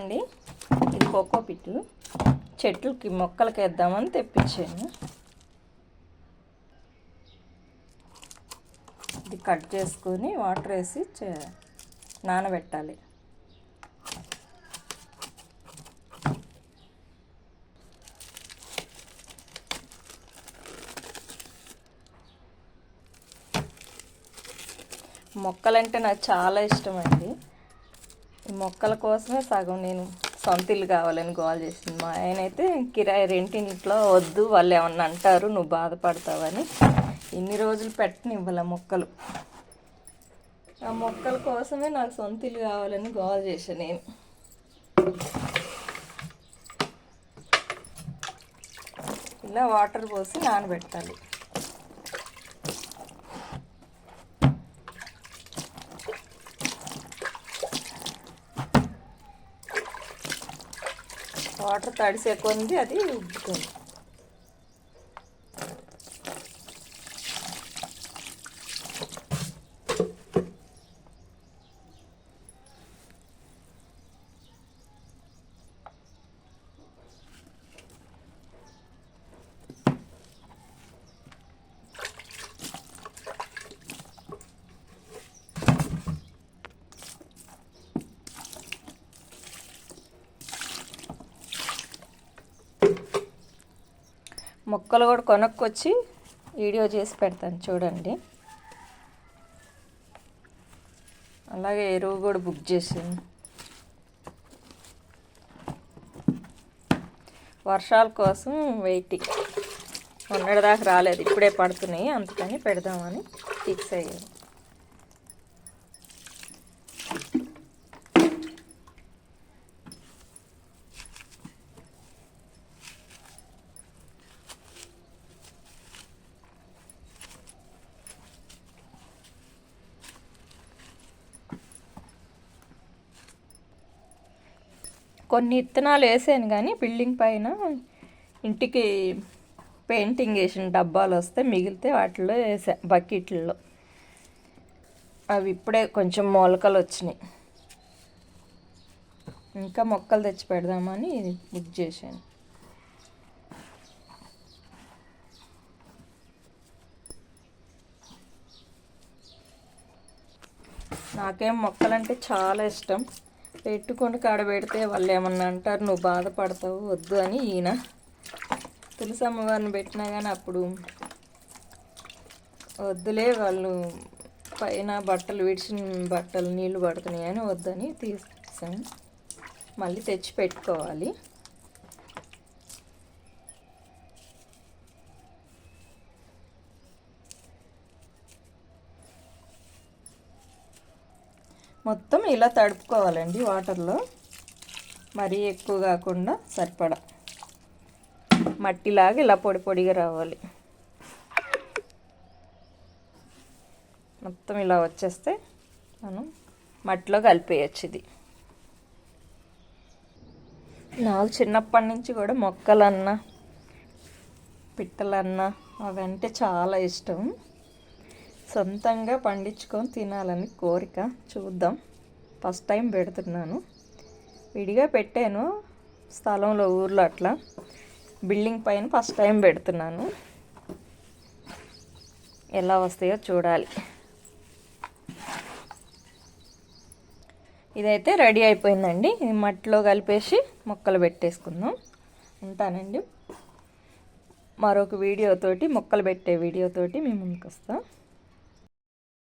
అండి ఇది కోకో పిట్టు. చెట్లకి మొక్కలకి వేద్దామని తెప్పించాను. ఇది కట్ చేసుకొని వాటర్ వేసి చే- నానబెట్టాలి. మొక్కలంటే నాకు చాలా ఇష్టం అండి ఈ మొక్కల కోసమే సగం నేను సొంత ఇల్లు కావాలని గోల్ చేసింది. మా ఆయన అయితే కిరాయి రెంటింట్లో వద్దు వాళ్ళు ఏమన్నా అంటారు నువ్వు బాధపడతావని ఇన్ని రోజులు పెట్టనివ్వాల మొక్కలు. ఆ మొక్కల కోసమే నాకు సొంత ఇల్లు కావాలని గోల్ చేశాను నేను. ఇలా వాటర్ పోసి నానబెట్టాలి. వాటర్ తడిసే కొంది అది ఉబ్బుతుంది మొక్కలు కూడా కొనుక్కొచ్చి వీడియో చేసి పెడతాను చూడండి. అలాగే ఎరువు కూడా బుక్ చేసాను వర్షాల కోసం వెయిటింగ్ మొన్నటిదాకా రాలేదు ఇప్పుడే పడుతున్నాయి అందుకని పెడదామని ఫిక్స్ అయ్యాను. కొన్ని ఇత్తనాలు వేసాను కానీ బిల్డింగ్ పైన ఇంటికి పెయింటింగ్ వేసిన డబ్బాలు వస్తే మిగిలితే వాటిలో వేసా బకెట్లలో. అవి ఇప్పుడే కొంచెం మొలకలు వచ్చినాయి. ఇంకా మొక్కలు తెచ్చి పెడదామని బుక్ చేశాను. నాకేం మొక్కలంటే చాలా ఇష్టం. పెట్టుకొని కాడబెడితే వాళ్ళు ఏమన్నా అంటారు నువ్వు బాధపడతావు వద్దు అని ఈయన తులసి అమ్మవారిని పెట్టినా కానీ అప్పుడు వద్దులే వాళ్ళు పైన బట్టలు విడిచిన బట్టలు నీళ్ళు పడుతున్నాయి అని వద్దని తీసాను మళ్ళీ తెచ్చి పెట్టుకోవాలి. మొత్తం ఇలా తడుపుకోవాలండి వాటర్లో. మరీ ఎక్కువ కాకుండా సరిపడా. మట్టిలాగా ఇలా పొడి పొడిగా రావాలి. మొత్తం ఇలా వచ్చేస్తే మనం మట్టిలో కలిపేయచ్చు ఇది. నాకు చిన్నప్పటి నుంచి కూడా మొక్కలన్నా పిట్టలన్నా అవంటే చాలా ఇష్టం. సొంతంగా పండించుకొని తినాలని కోరిక చూద్దాం. ఫస్ట్ టైం పెడుతున్నాను. విడిగా పెట్టాను స్థలంలో ఊర్లో అట్లా. బిల్డింగ్ పైన ఫస్ట్ టైం పెడుతున్నాను. ఎలా వస్తాయో చూడాలి. ఇదైతే రెడీ అయిపోయిందండి. ఇది మట్టిలో కలిపేసి మొక్కలు పెట్టేసుకుందాం. ఉంటానండి. మరొక వీడియోతోటి మొక్కలు పెట్టే వీడియోతోటి మేము ముందుకు వస్తాం